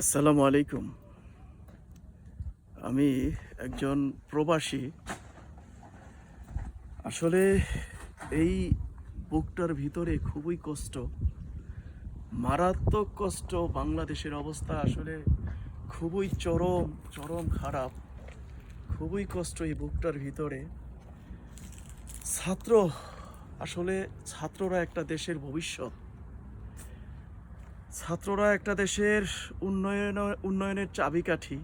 আসসালামু আলাইকুম। আমি একজন প্রবাসী। আসলে এই বুকটার ভিতরে খুবই কষ্ট। মারাত্মক কষ্ট। বাংলাদেশের অবস্থা আসলে খুবই চরম চরম খারাপ। খুবই কষ্ট এই বুকটার ভিতরে। ছাত্র, আসলে ছাত্ররা একটা দেশের ভবিষ্যৎ। ছাত্ররা একটা দেশের উন্নয়ন, উন্নয়নের চাবিকাঠি।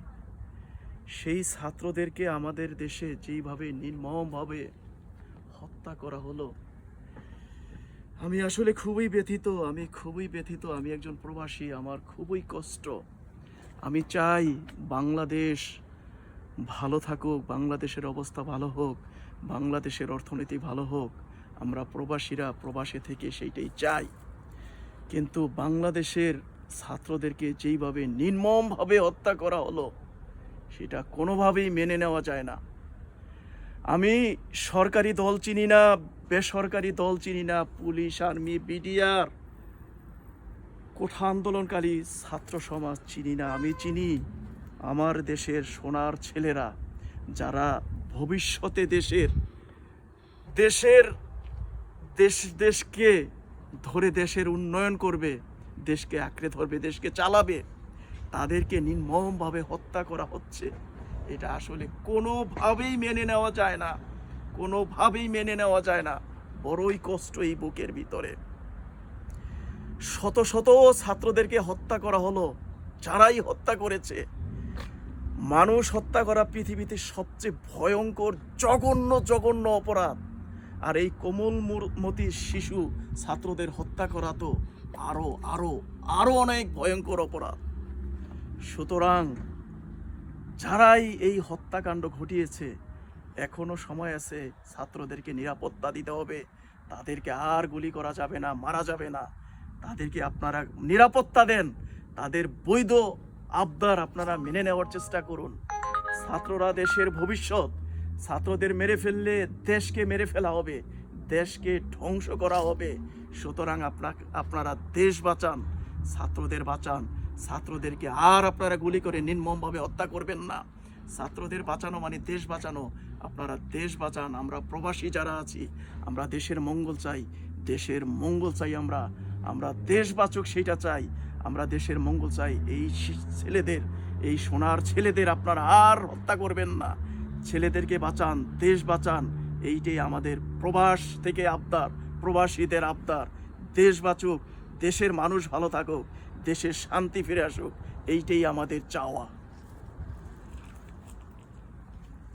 সেই ছাত্রদেরকে আমাদের দেশে যেইভাবে নির্মমভাবে হত্যা করা হলো, আমি আসলে খুবই ব্যথিত, আমি খুবই ব্যথিত, আমি একজন প্রবাসী, আমার খুবই কষ্ট। আমি চাই বাংলাদেশ ভালো থাকুক, বাংলাদেশের অবস্থা ভালো হোক, বাংলাদেশের অর্থনীতি ভালো হোক। আমরা প্রবাসীরা প্রবাসে থেকে সেইটাই চাই। কিন্তু বাংলাদেশের ছাত্রদেরকে যেইভাবে নির্মমভাবে হত্যা করা হলো, সেটা কোনোভাবেই মেনে নেওয়া যায় না। আমি সরকারি দল চিনি না, বেসরকারি দল চিনি না, পুলিশ, আর্মি, বিডিআর, কোঠা আন্দোলনকারী ছাত্র সমাজ চিনি না, আমি চিনি আমার দেশের সোনার ছেলেরা, যারা ভবিষ্যতে দেশের দেশের, দেশ, দেশকে ধরে দেশের উন্নয়ন করবে, দেশকে আঁকড়ে ধরবে, দেশকে চালাবে। তাদেরকে নির্মমভাবে হত্যা করা হচ্ছে। এটা আসলে কোনোভাবেই মেনে নেওয়া যায় না। কোনোভাবেই মেনে নেওয়া যায় না। বড়ই কষ্ট এই বুকের ভিতরে। শত শত ছাত্রদেরকে হত্যা করা হলো, যারাই হত্যা করেছে। মানুষ হত্যা করা পৃথিবীতে সবচেয়ে ভয়ঙ্কর, জঘন্য জঘন্য অপরাধ। আর এই কোমল মতি শিশু ছাত্রদের হত্যা করা তো আরও আরও আরও অনেক ভয়ঙ্কর অপরাধ। সুতরাং যারাই এই হত্যাকাণ্ড ঘটিয়েছে, এখনও সময় আছে ছাত্রদেরকে নিরাপত্তা দিতে হবে। তাদেরকে আর গুলি করা যাবে না, মারা যাবে না। তাদেরকে আপনারা নিরাপত্তা দেন। তাদের বৈধ আবদার আপনারা মেনে নেওয়ার চেষ্টা করুন। ছাত্ররা দেশের ভবিষ্যৎ ছাত্রদের মেরে ফেললে দেশকে মেরে ফেলা হবে, দেশকে ধ্বংস করা হবে। সুতরাং আপনার আপনারা দেশ বাঁচান, ছাত্রদের বাঁচান। ছাত্রদেরকে আর আপনারা গুলি করে নির্মমভাবে হত্যা করবেন না। ছাত্রদের বাঁচানো মানে দেশ বাঁচানো। আপনারা দেশ বাঁচান, আমরা প্রবাসী যারা আছি, আমরা দেশের মঙ্গল চাই। দেশের মঙ্গল চাই আমরা। আমরা দেশ বাঁচুক সেইটা চাই। আমরা দেশের মঙ্গল চাই। এই ছেলেদের, এই সোনার ছেলেদের আপনারা আর হত্যা করবেন না। ছেলেদেরকে বাঁচান, দেশ বাঁচান, এইটাই আমাদের প্রবাস থেকে আবদার, প্রবাসীদের আবদার। দেশ বাঁচুক, দেশের মানুষ ভালো থাকুক, দেশের শান্তি ফিরে আসুক, এইটাই আমাদের চাওয়া।